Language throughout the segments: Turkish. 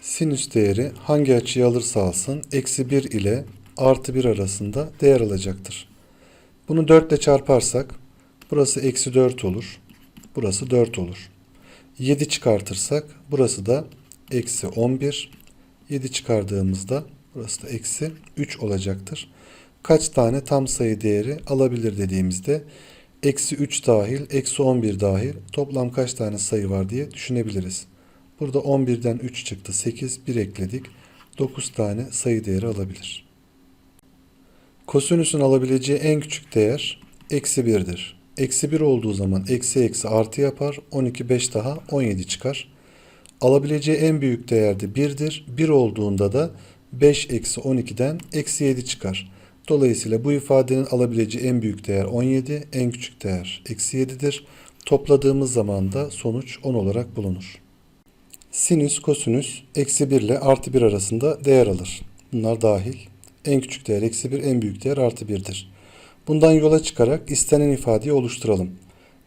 Sinüs değeri hangi açıyı alırsa alsın eksi 1 ile artı 1 arasında değer alacaktır. Bunu 4 ile çarparsak burası eksi 4 olur. Burası 4 olur. 7 çıkartırsak burası da eksi 11. 7 çıkardığımızda burası da eksi 3 olacaktır. Kaç tane tam sayı değeri alabilir dediğimizde eksi 3 dahil, eksi 11 dahil toplam kaç tane sayı var diye düşünebiliriz. Burada 11'den 3 çıktı. 8, 1 ekledik. 9 tane sayı değeri alabilir. Kosinüsün alabileceği en küçük değer eksi 1'dir. Eksi 1 olduğu zaman eksi eksi artı yapar. 12, 5 daha 17 çıkar. Alabileceği en büyük değer de 1'dir. 1 olduğunda da 5 eksi 12'den eksi 7 çıkar. Dolayısıyla bu ifadenin alabileceği en büyük değer 17, en küçük değer eksi 7'dir. Topladığımız zaman da sonuç 10 olarak bulunur. Sinüs, kosinüs eksi 1 ile artı 1 arasında değer alır. Bunlar dahil. En küçük değer eksi 1, en büyük değer artı 1'dir. Bundan yola çıkarak istenen ifadeyi oluşturalım.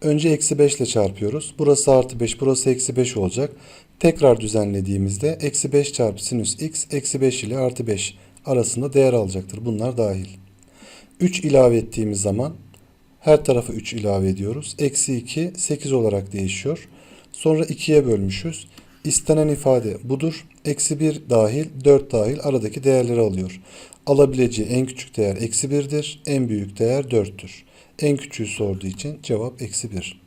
Önce eksi 5 ile çarpıyoruz. Burası artı 5, burası eksi 5 olacak. Tekrar düzenlediğimizde eksi 5 çarpı sinüs x eksi 5 ile artı 5 arasında değer alacaktır. Bunlar dahil. 3 ilave ettiğimiz zaman her tarafa 3 ilave ediyoruz. Eksi 2 8 olarak değişiyor. Sonra 2'ye bölmüşüz. İstenen ifade budur. Eksi 1 dahil 4 dahil aradaki değerleri alıyor. Alabileceği en küçük değer eksi 1'dir. En büyük değer 4'tür. En küçüğü sorduğu için cevap eksi 1.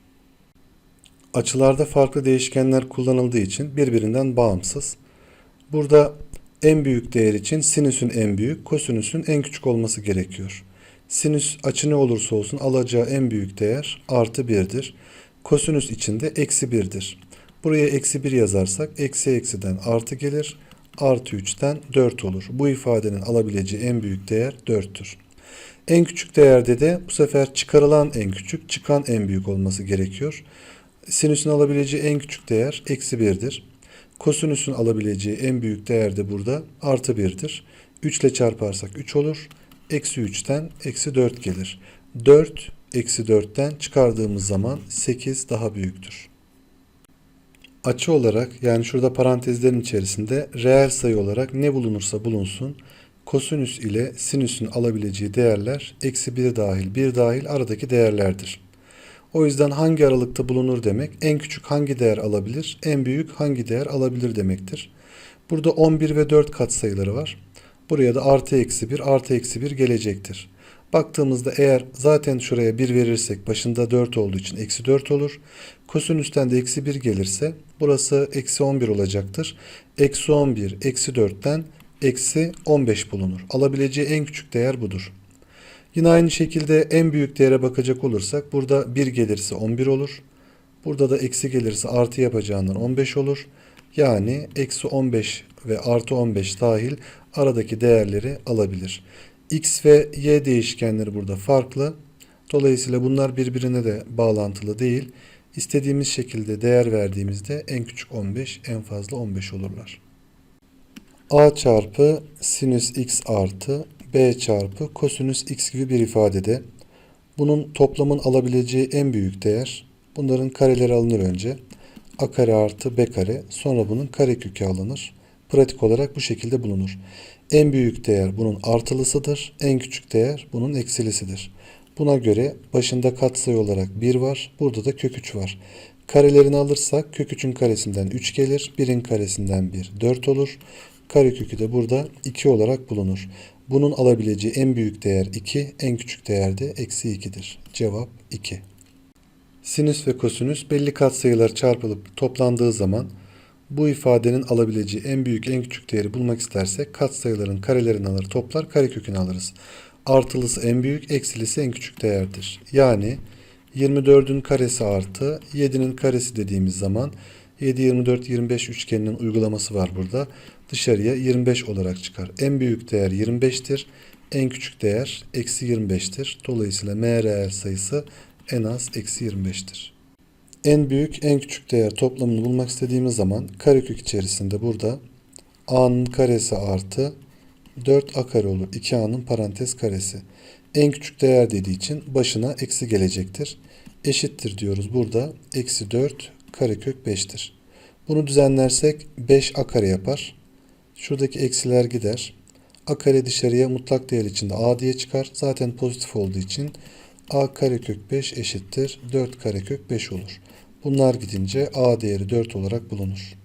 Açılarda farklı değişkenler kullanıldığı için birbirinden bağımsız. Burada en büyük değer için sinüsün en büyük, kosinüsün en küçük olması gerekiyor. Sinüs açı ne olursa olsun alacağı en büyük değer artı 1'dir. Kosinüs için de eksi 1'dir. Buraya eksi 1 yazarsak eksi eksiden artı gelir. Artı 3'ten 4 olur. Bu ifadenin alabileceği en büyük değer 4'tür. En küçük değerde de bu sefer çıkarılan en küçük, çıkan en büyük olması gerekiyor. Sinüsün alabileceği en küçük değer eksi 1'dir. Kosinüsün alabileceği en büyük değer de burada artı 1'dir. 3 ile çarparsak 3 olur. Eksi 3'ten eksi 4 gelir. 4 eksi 4'ten çıkardığımız zaman 8 daha büyüktür. Açı olarak yani şurada parantezlerin içerisinde reel sayı olarak ne bulunursa bulunsun kosinüs ile sinüsün alabileceği değerler eksi 1 dahil 1 dahil aradaki değerlerdir. O yüzden hangi aralıkta bulunur demek en küçük hangi değer alabilir en büyük hangi değer alabilir demektir. Burada 11 ve 4 katsayıları var. Buraya da artı eksi 1 artı eksi 1 gelecektir. Baktığımızda eğer zaten şuraya 1 verirsek başında 4 olduğu için eksi 4 olur. Kosinüsten de eksi 1 gelirse burası eksi 11 olacaktır. Eksi 11 eksi 4'ten eksi 15 bulunur. Alabileceği en küçük değer budur. Yine aynı şekilde en büyük değere bakacak olursak burada 1 gelirse 11 olur. Burada da eksi gelirse artı yapacağından 15 olur. Yani eksi 15 ve artı 15 dahil aradaki değerleri alabilir. X ve Y değişkenleri burada farklı. Dolayısıyla bunlar birbirine de bağlantılı değil. İstediğimiz şekilde değer verdiğimizde en küçük 15, en fazla 15 olurlar. A çarpı sinüs x artı B çarpı kosinüs x gibi bir ifadede bunun toplamın alabileceği en büyük değer bunların kareleri alınır önce. A kare artı B kare sonra bunun karekökü alınır. Pratik olarak bu şekilde bulunur. En büyük değer bunun artılısıdır. En küçük değer bunun eksilisidir. Buna göre başında katsayı olarak 1 var. Burada da kök 3 var. Karelerini alırsak kök 3'ün karesinden 3 gelir. 1'in karesinden 1 4 olur. Karekökü de burada 2 olarak bulunur. Bunun alabileceği en büyük değer 2, en küçük değer de eksi 2'dir. Cevap 2. Sinüs ve kosinüs belli katsayılar çarpılıp toplandığı zaman bu ifadenin alabileceği en büyük en küçük değeri bulmak istersek katsayıların karelerini alır toplar karekökünü alırız. Artılısı en büyük eksilisi en küçük değerdir. Yani 24'ün karesi artı 7'nin karesi dediğimiz zaman 7, 24, 25 üçgeninin uygulaması var burada. Dışarıya 25 olarak çıkar. En büyük değer 25'tir. En küçük değer eksi 25'tir. Dolayısıyla m sayısı en az eksi 25'tir. En büyük en küçük değer toplamını bulmak istediğimiz zaman karekök içerisinde burada a'nın karesi artı 4a kare olur. 2a'nın parantez karesi. En küçük değer dediği için başına eksi gelecektir. Eşittir diyoruz burada. Eksi 4 karekök 5'tir. Bunu düzenlersek 5 a kare yapar. Şuradaki eksiler gider. a kare dışarıya mutlak değer içinde a diye çıkar. Zaten pozitif olduğu için a karekök 5 eşittir 4 karekök 5 olur. Bunlar gidince a değeri 4 olarak bulunur.